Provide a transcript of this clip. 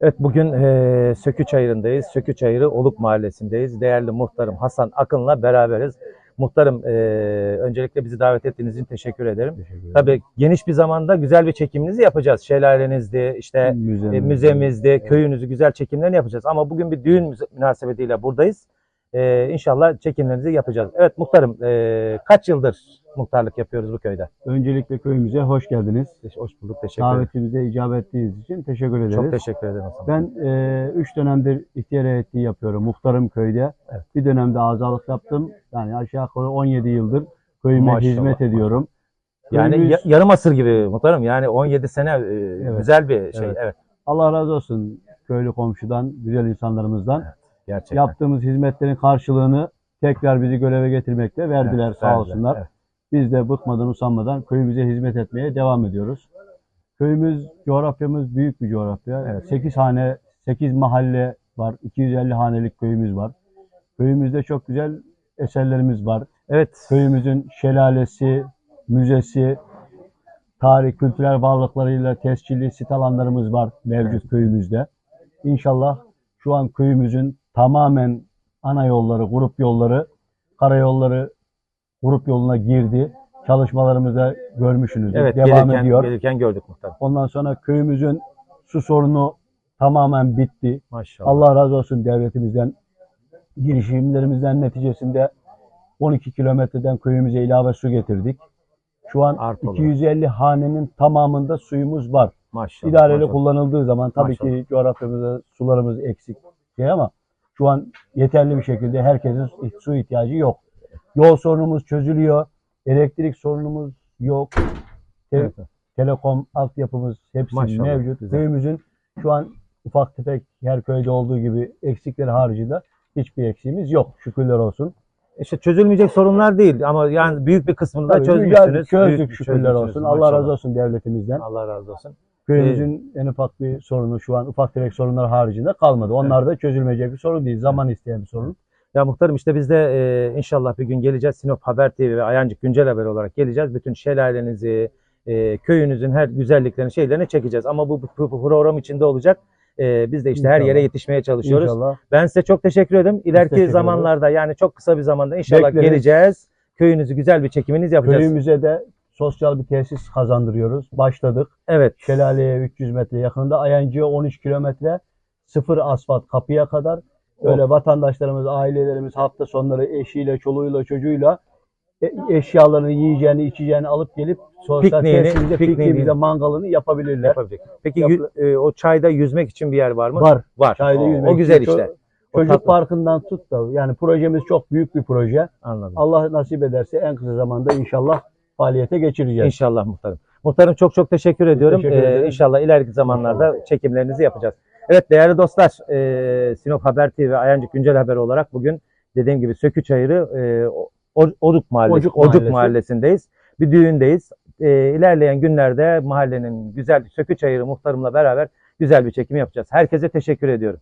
Evet bugün eee Sökü Çayırı'ndayız. Sökü Çayırı Oluk Mahallesi'ndeyiz. Değerli muhtarım Hasan Akın'la beraberiz. Muhtarım eee, öncelikle bizi davet ettiğiniz için teşekkür ederim. Teşekkür ederim. Tabii geniş bir zamanda güzel bir çekiminizi yapacağız. Şelalenizde, işte e, Müzemizde. müzemizde, köyünüzü güzel çekimlerini yapacağız. Ama bugün bir düğün münasebetiyle buradayız. Eee inşallah çekimlerinizi yapacağız. Evet muhtarım eee, kaç yıldır muhtarlık yapıyoruz bu köyde? Öncelikle köyümüze hoş geldiniz. Hoş bulduk. Teşekkür ederim. Davetimize icabet ettiğiniz için teşekkür ederiz. Çok teşekkür ederim Hasan. Ben 3 dönemdir ihtiyar heyeti yapıyorum. Muhtarım köyde. Evet. Bir dönemde azalık yaptım. Yani aşağı yukarı 17 yıldır köyüme Maşallah, hizmet ediyorum. Yani Köyümüz- ya- yarım asır gibi muhtarım. Yani 17 sene e, Evet. güzel bir şey. Evet. Evet. Allah razı olsun köylü komşudan, güzel insanlarımızdan. Gerçekten. Yaptığımız hizmetlerin karşılığını tekrar bizi göreve getirmekte verdiler Evet, sağ verdiler, olsunlar. evet. Biz de bıkmadan usanmadan köyümüze hizmet etmeye devam ediyoruz. Köyümüz, coğrafyamız büyük bir coğrafya. 8 hane, 8 mahalle var. 250 hanelik köyümüz var. Köyümüzde çok güzel eserlerimiz var. Evet. Köyümüzün şelalesi, müzesi, tarih, kültürel varlıklarıyla tescilli sit alanlarımız var mevcut köyümüzde. İnşallah şu an köyümüzün tamamen ana yolları, grup yolları, karayolları grup yoluna girdi. Çalışmalarımızda görmüşsünüzdür. Evet. Devam gelirken, ediyor. gelirken gördük muhtarım. Ondan sonra köyümüzün su sorunu tamamen bitti. Maşallah. Allah razı olsun devletimizden, girişimlerimizden neticesinde 12 kilometreden köyümüze ilave su getirdik. Şu an Artı olarak. 250 hanenin tamamında suyumuz var. Maşallah. İdareli maşallah. kullanıldığı zaman tabii Maşallah. ki coğrafyamızda sularımız eksik şey ama şu an yeterli bir şekilde herkesin su ihtiyacı yok. Yol sorunumuz çözülüyor. Elektrik sorunumuz yok. Te- Evet. Telekom altyapımız hepsi Maşallah, mevcut. güzel. Köyümüzün şu an ufak tefek her köyde olduğu gibi eksikleri haricinde hiçbir eksiğimiz yok. Şükürler olsun. İşte çözülmeyecek sorunlar değil ama yani büyük bir kısmını da çözmüşsünüz. çözdük Büyük- şükürler olsun. Allah razı olsun devletimizden. Allah razı olsun. Köyümüzün en ufak bir sorunu şu an ufak tefek sorunlar haricinde kalmadı. Onlar da çözülmeyecek bir sorun değil. Zaman isteyen bir sorun. Ya muhtarım işte biz de e, inşallah bir gün geleceğiz. Sinop Haber TV ve Ayancık Güncel Haber olarak geleceğiz. Bütün şelalenizi, e, köyünüzün her güzelliklerini, şeylerini çekeceğiz. Ama bu, bu- program içinde olacak. E, biz de işte her İnşallah. yere yetişmeye çalışıyoruz. İnşallah. Ben size çok teşekkür ederim. İleriki teşekkür zamanlarda yani çok kısa bir zamanda inşallah Bekleriz. geleceğiz. Köyünüzü güzel bir çekiminiz yapacağız. Köyümüze de sosyal bir tesis kazandırıyoruz. Başladık. Evet. Şelaleye 300 metre yakınında, Ayancı'ya 13 kilometre, sıfır asfalt kapıya kadar. Öyle vatandaşlarımız, ailelerimiz hafta sonları eşiyle, çoluğuyla, çocuğuyla e- eşyalarını, yiyeceğini, içeceğini alıp gelip sosyal pikniğini- pikniğimizde mangalını yapabilirler. Yapabilecek. Peki Yap- e, o çayda yüzmek için bir yer var mı? Var. Var. Çayda o, yüzmek o güzel için O Çocuk tatlı. parkından tut da yani projemiz çok büyük bir proje. Anladım. Allah nasip ederse en kısa zamanda inşallah faaliyete geçireceğiz. İnşallah muhtarım. Muhtarım çok çok teşekkür ediyorum. Teşekkür Ee, inşallah ileriki zamanlarda çekimlerinizi yapacağız. Evet değerli dostlar, e, Sinop Haber TV Ayancık Güncel Haber olarak bugün dediğim gibi Sökü Çayırı e, O- Oduk Mahallesi, Ocuk Ocuk Mahallesi. Mahallesindeyiz. Bir düğündeyiz. E, ilerleyen günlerde mahallenin güzel Sökü Çayırı muhtarımla beraber güzel bir çekim yapacağız. Herkese teşekkür ediyorum.